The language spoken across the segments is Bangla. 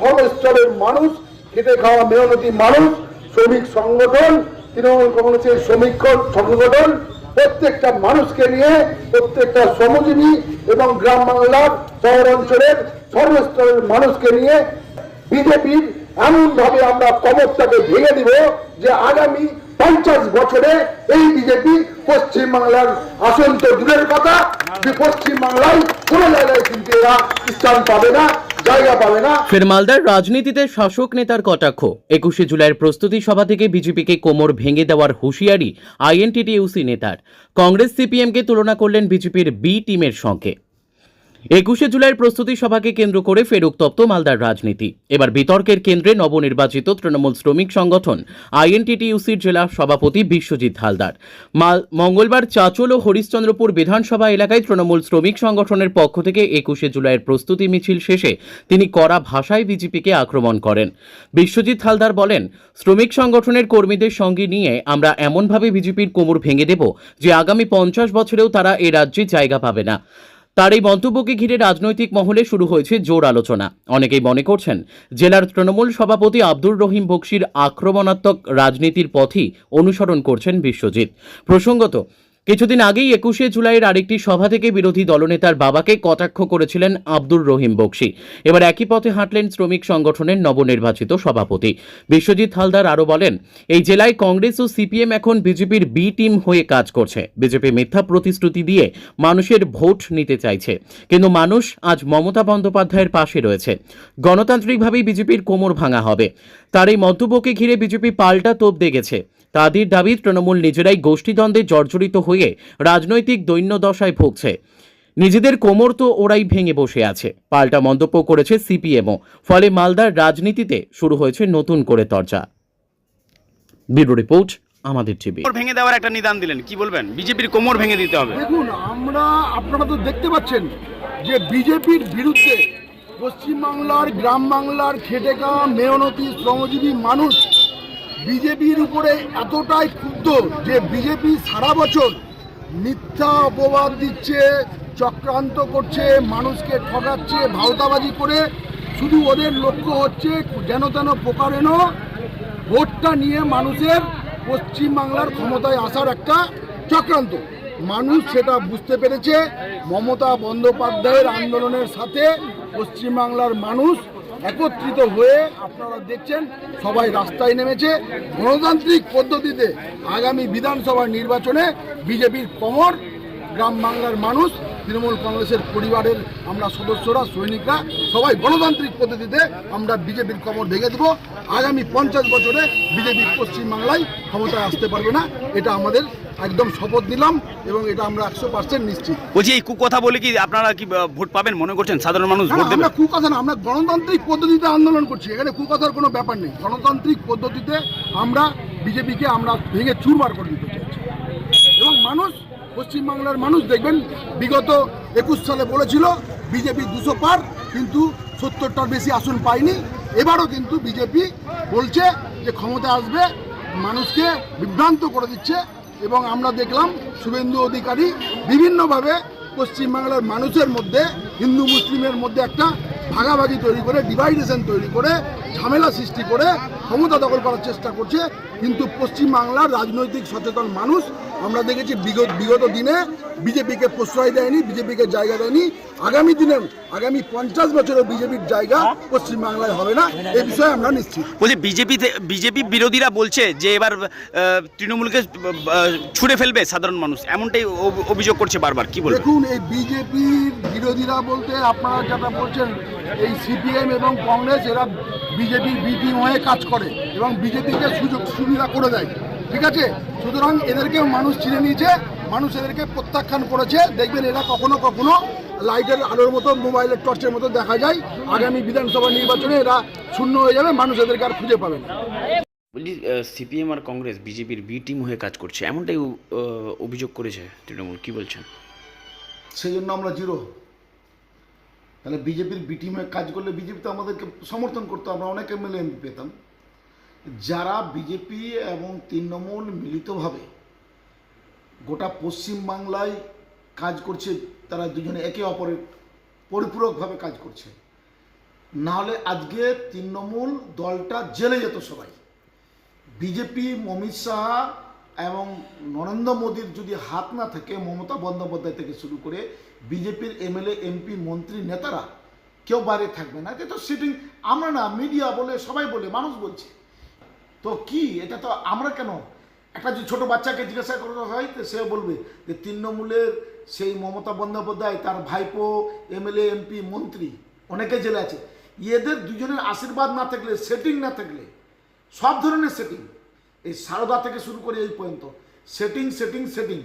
সর্বস্তরের মানুষ খেটে খাওয়া মেহনতি মানুষ, শ্রমিক সংগঠন, তৃণমূল কংগ্রেসের শ্রমিক সংগঠন, প্রত্যেকটা মানুষকে নিয়ে প্রত্যেকটা শ্রমজীবী এবং গ্রাম বাংলার শহর অঞ্চলের সর্বস্তরের মানুষকে নিয়ে বিজেপির এমন ভাবে আমরা কমরটাকে ভেঙে দিব যে আগামী পঞ্চাশ বছরে এই বিজেপি পশ্চিম বাংলার আসন তো দূরের কথা, যে পশ্চিম বাংলায় কোনো জায়গায় কিন্তু এরা স্থান পাবে না। ফের মালদার রাজনীতিতে শাসক নেতার কটাক্ষ। একুশে জুলাইয়ের প্রস্তুতি সভা থেকে বিজেপিকে কোমর ভেঙে দেওয়ার হুঁশিয়ারি আইএনটিটিইউসি নেতার। কংগ্রেস সিপিএমকে তুলনা করলেন বিজেপির বি টিমের সঙ্গে। একুশে জুলাইয়ের প্রস্তুতি সভাকে কেন্দ্র করে ফের উত্তপ্ত মালদার রাজনীতি। এবার বিতর্কের কেন্দ্রে নবনির্বাচিত তৃণমূল শ্রমিক সংগঠন আইএনটিটিইউসির জেলা সভাপতি বিশ্বজিৎ হালদার। মাল, মঙ্গলবার চাচল ও হরিশ্চন্দ্রপুর বিধানসভা এলাকায় তৃণমূল শ্রমিক সংগঠনের পক্ষ থেকে একুশে জুলাইয়ের প্রস্তুতি মিছিল শেষে তিনি কড়া ভাষায় বিজেপিকে আক্রমণ করেন। বিশ্বজিৎ হালদার বলেন, শ্রমিক সংগঠনের কর্মীদের সঙ্গে নিয়ে আমরা এমনভাবে বিজেপির কোমর ভেঙে দেব যে আগামী পঞ্চাশ বছরেও তারা এ রাজ্যে জায়গা পাবে না। তার এই মন্তব্যকে ঘিরে রাজনৈতিক মহলে শুরু হয়েছে জোর আলোচনা। অনেকেই মনে করছেন, জেলার তৃণমূল সভাপতি আব্দুর রহিম বক্সির আক্রমণাত্মক রাজনীতির পথই অনুসরণ করছেন বিশ্বজিৎ। প্রসঙ্গত কিছুদিন আগেই একুশে জুলাইয়ের আরেকটি সভা থেকে বিরোধী দলনেতার বাবাকে কটাক্ষ করেছিলেন আব্দুর রহিম বক্সি। এবার একই পথে হাঁটলেন শ্রমিক সংগঠনের নবনির্বাচিত সভাপতি। বিশ্বজিৎ হালদার আরও বলেন, এই জেলায় কংগ্রেস ও সিপিএম এখন বিজেপির বি টিম হয়ে কাজ করছে। বিজেপি মিথ্যা প্রতিশ্রুতি দিয়ে মানুষের ভোট নিতে চাইছে। কিন্তু মানুষ আজ মমতা বন্দ্যোপাধ্যায়ের পাশে রয়েছে। গণতান্ত্রিকভাবেই বিজেপির কোমর ভাঙা হবে। তার এই মন্তব্যকে ঘিরে বিজেপি পাল্টা তোপ দেখেছে তাদের দাবি তৃণমূল নিজেরাই গোষ্ঠীদ্বন্দ্বে জর্জরিত হয়ে রাজনৈতিক দৈন্যদশায় ভুগছে। নিজেদের কোমর তো ওরাই ভেঙে বসে আছে। পাল্টা মন্তব্য করেছে সিপিএমও। ফলে মালদার রাজনীতিতে শুরু হয়েছে নতুন করে চর্চা ব্যুরো রিপোর্ট আমাদের টিভি। কোমর ভেঙে দেওয়ার একটা নিদান দিলেন। কি বলবেন? বিজেপির কোমর ভেঙে দিতে হবে। দেখুন আমরা আপনারা তো দেখতে পাচ্ছেন যে বিজেপির বিরুদ্ধে পশ্চিমবাংলার গ্রাম বাংলার খেটে খাওয়া মেহনতি শ্রমজীবী মানুষ বিজেপির উপরে এতটাই ক্ষুব্ধ যে বিজেপি সারা বছর মিথ্যা অপবাদ দিচ্ছে, চক্রান্ত করছে, মানুষকে ঠকাচ্ছে, ভাওতাবাজি করে। শুধু ওদের লক্ষ্য হচ্ছে যেন তেন প্রকারেণ ভোটটা নিয়ে মানুষের পশ্চিমবাংলার ক্ষমতায় আসার একটা চক্রান্ত। মানুষ সেটা বুঝতে পেরেছে। মমতা বন্দ্যোপাধ্যায়ের আন্দোলনের সাথে পশ্চিমবাংলার মানুষ একত্রিত হয়ে আপনারা দেখছেন, সবাই রাস্তায় নেমেছে। গণতান্ত্রিক পদ্ধতিতে আগামী বিধানসভা নির্বাচনে বিজেপির কমর, গ্রাম বাংলার মানুষ, তৃণমূল কংগ্রেসের পরিবারের আমরা সদস্যরা, সৈনিকরা, সবাই গণতান্ত্রিক পদ্ধতিতে আমরা বিজেপির কমর ভেঙে দেবো। আগামী পঞ্চাশ বছরে বিজেপি পশ্চিমবাংলায় ক্ষমতায় আসতে পারবে না, এটা আমাদের একদম শপথ দিলাম এবং এটা আমরা একশো পার্সেন্ট নিশ্চিত। বলছি এই কুকথা বলে কি আপনারা কি ভোট পাবেন? মনে করছেন সাধারণ মানুষ ভোট দেবে? আমরা কুকথা না আমরা গণতান্ত্রিক পদ্ধতিতে আন্দোলন করছি। এখানে কুকথার কোনো ব্যাপার নেই। গণতান্ত্রিক পদ্ধতিতে আমরা বিজেপিকে আমরা ভেঙে চুরমার করে দিতে চাইছি। এবং মানুষ পশ্চিমবাংলার মানুষ দেখবেন বিগত একুশ সালে বলেছিল বিজেপি দুশো পার কিন্তু সত্তরটার বেশি আসন পায়নি। এবারও কিন্তু বিজেপি বলছে যে ক্ষমতা আসবে মানুষকে বিভ্রান্ত করে দিচ্ছে। এবং আমরা দেখলাম শুভেন্দু অধিকারী বিভিন্নভাবে পশ্চিমবাংলার মানুষের মধ্যে, হিন্দু মুসলিমের মধ্যে একটা ভাগাভাগি তৈরি করে ডিভাইডেশন তৈরি করে, ঝামেলা সৃষ্টি করে ক্ষমতা দখল করার চেষ্টা করছে। কিন্তু পশ্চিমবাংলার রাজনৈতিক সচেতন মানুষ, আমরা দেখেছি বিগত বিগত দিনে বিজেপিকে প্রশ্রয় দেয়নি, বিজেপিকে জায়গা দেয়নি। আগামী দিনেও আগামী পঞ্চাশ বছরেও বিজেপির জায়গা পশ্চিমবাংলায় হবে না এ বিষয়ে আমরা নিশ্চিত। বলছি বিজেপিতে বিজেপি বিরোধীরা বলছে যে এবার তৃণমূলকে ছুড়ে ফেলবে সাধারণ মানুষ। এমনটাই অভিযোগ করছে বারবার। কি বলবেন? দেখুন এই বিজেপির বিরোধীরা বলতে আপনারা যেটা বলছেন এই সিপিএম এবং কংগ্রেস এরা বিজেপির বিটিং হয়ে কাজ করে এবং বিজেপিকে সুযোগ সুবিধা করে দেয়। ঠিক আছে? সুতরাং এদেরকেও মানুষ চিনে নিয়েছে মানুষ এদেরকে প্রত্যাখ্যান করেছে। দেখবেন এরা কখনো কখনো লাইটের আলোর মতো মোবাইলের টর্চের মতো দেখা যায়। আগামী বিধানসভা নির্বাচনে এরা শূন্য হয়ে যাবে মানুষ এদেরকে আর খুঁজে পাবে না। বলছি সিপিএম আর কংগ্রেস বিজেপির বি টিম হয়ে কাজ করছে এমনটাই অভিযোগ করেছে তৃণমূল কি বলছেন? সেই জন্য আমরা জিরো। তাহলে বিজেপির বি টিমে কাজ করলে বিজেপি তো আমাদেরকে সমর্থন করতো আমরা অনেক এমএলএ এমপি পেতাম। যারা বিজেপি এবং তৃণমূল মিলিতভাবে গোটা পশ্চিমবাংলায় কাজ করছে তারা দুজনে একে অপরের পরিপূরকভাবে কাজ করছে। নাহলে আজকে তৃণমূল দলটা জেলে যেত সবাই। বিজেপি, অমিত শাহ এবং নরেন্দ্র মোদীর যদি হাত না থাকে, মমতা বন্দ্যোপাধ্যায় থেকে শুরু করে বিজেপির এমএলএ, এমপি, মন্ত্রী, নেতারা, কেউ বাইরে থাকবে না। এটা তো সিটিং আমরা না মিডিয়া বলে, সবাই বলে, মানুষ বলছে। তো কি? এটা তো আমরা কেন? একটা যে ছোটো বাচ্চাকে জিজ্ঞাসা করা হয় তো সে বলবে যে তৃণমূলের সেই মমতা বন্দ্যোপাধ্যায়, তার ভাইপো, এমএলএ, এমপি, মন্ত্রী, অনেকে জেলে আছে। এদের দুজনের আশীর্বাদ না থাকলে সেটিং না থাকলে, সব ধরনের সেটিং এই সারদা থেকে শুরু করে এই পর্যন্ত সেটিং সেটিং সেটিং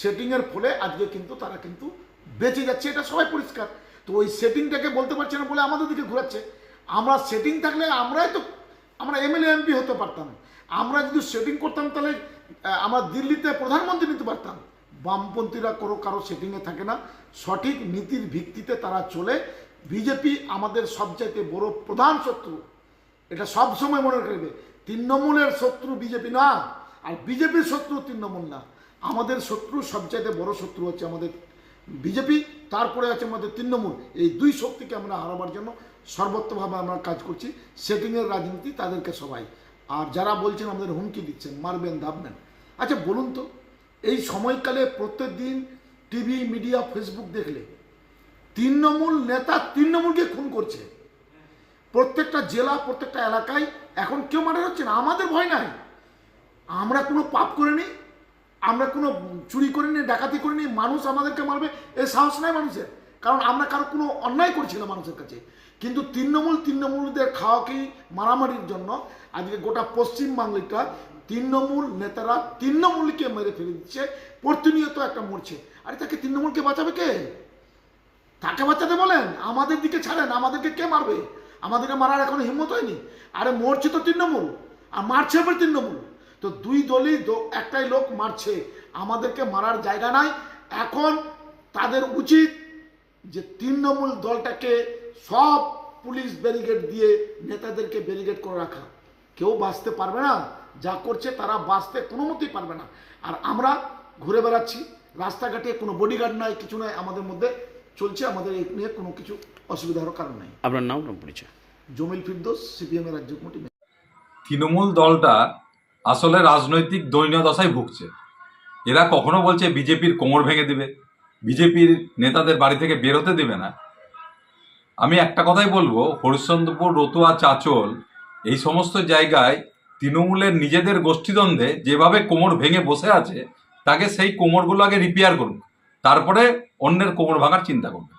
সেটিংয়ের ফলে আজকে কিন্তু তারা কিন্তু বেঁচে যাচ্ছে, এটা সবাই পরিষ্কার। তো ওই সেটিংটাকে বলতে পারছে না বলে আমাদের দিকে ঘোরাচ্ছে। আমরা সেটিং থাকলে আমরাই তো, আমরা এমএলএ, এমপি হতে পারতাম। আমরা যদি সেটিং করতাম তাহলে আমরা দিল্লিতে প্রধানমন্ত্রী নিতে পারতাম। বামপন্থীরা কোনো কারও সেটিংয়ে থাকে না। সঠিক নীতির ভিত্তিতে তারা চলে। বিজেপি আমাদের সবচাইতে বড় প্রধান শত্রু। এটা সব সময় মনে রাখবে। তৃণমূলের শত্রু বিজেপি না, আর বিজেপির শত্রু তৃণমূল না। আমাদের শত্রু সবচাইতে বড় শত্রু হচ্ছে আমাদের বিজেপি, তারপরে আছে আমাদের তৃণমূল। এই দুই শক্তিকে আমরা হারাবার জন্য সর্বত্রভাবে আমরা কাজ করছি। সেটিংয়ের রাজনীতি তাদেরকে সবাই। আর যারা বলছেন আমাদের হুমকি দিচ্ছেন, মারবেন দাববেন আচ্ছা বলুন তো এই সময়কালে প্রত্যেক দিন টিভি, মিডিয়া, ফেসবুক দেখলে তৃণমূল নেতা তৃণমূলকে খুন করছে। প্রত্যেকটা জেলা, প্রত্যেকটা এলাকায় এখন কেউ মারা হচ্ছে না, আমাদের ভয় নাই। আমরা কোনো পাপ করিনি, আমরা কোনো চুরি করিনি, ডাকাতি করিনি, মানুষ আমাদেরকে মারবে, এ সাহস নাই মানুষের। কারণ আমরা কারও কোনো অন্যায় করছি না মানুষের কাছে। কিন্তু তৃণমূল তৃণমূলদের খাওয়াকেই মারামারির জন্য আজকে গোটা পশ্চিম বাংলাটা তৃণমূল নেতারা তৃণমূলকে মেরে ফেলে দিচ্ছে, প্রতিনিয়ত একটা মরছে। আরে তাকে তৃণমূলকে বাঁচাবে কে? তাকে বাঁচাতে বলেন, আমাদের দিকে ছাড়েন, আমাদেরকে কে মারবে? আমাদেরকে মারার এখন হিম্মত হয়নি। আরে মরছে তো তৃণমূল, আর মারছে আবার তৃণমূল। তো দুই দলই একটাই লোক মারছে। আমাদেরকে মারার জায়গা নাই, এখন তাদের উচিত যে তৃণমূল দলটাকে সব পুলিশ ব্যারিগেড দিয়ে নেতাদেরকে ব্যারিগেড করে রাখা। কেউ বাঁচতে পারবে না যা করছে তারা বাঁচতে কোনো মতেই পারবে না। আর আমরা ঘুরে বেড়াচ্ছি রাস্তাঘাটে কোনো বডিগার্ড নাই কিছু নাই আমাদের মধ্যে চলছে আমাদের এই নিয়ে কোনো কিছু অসুবিধারও কারণ নাই। আপনার নাম নাম পরিচয়? জমিল ফিরদোস সিপিএমের রাজ্য কমিটি। তৃণমূল দলটা আসলে রাজনৈতিক দৈন্যদশায় ভুগছে। এরা কখনো বলছে বিজেপির কোমর ভেঙে দিবে। বিজেপির নেতাদের বাড়ি থেকে বেরোতে দেবে না। আমি একটা কথাই বলব, হরিশ্চন্দ্রপুর, রতুয়া, চাচল এই সমস্ত জায়গায় তৃণমূলের নিজেদের গোষ্ঠীদ্বন্দ্বে যেভাবে কোমর ভেঙে বসে আছে, তাকে সেই কোমরগুলো আগে রিপেয়ার করুক, তারপরে অন্যের কোমর ভাঙার চিন্তা করবে।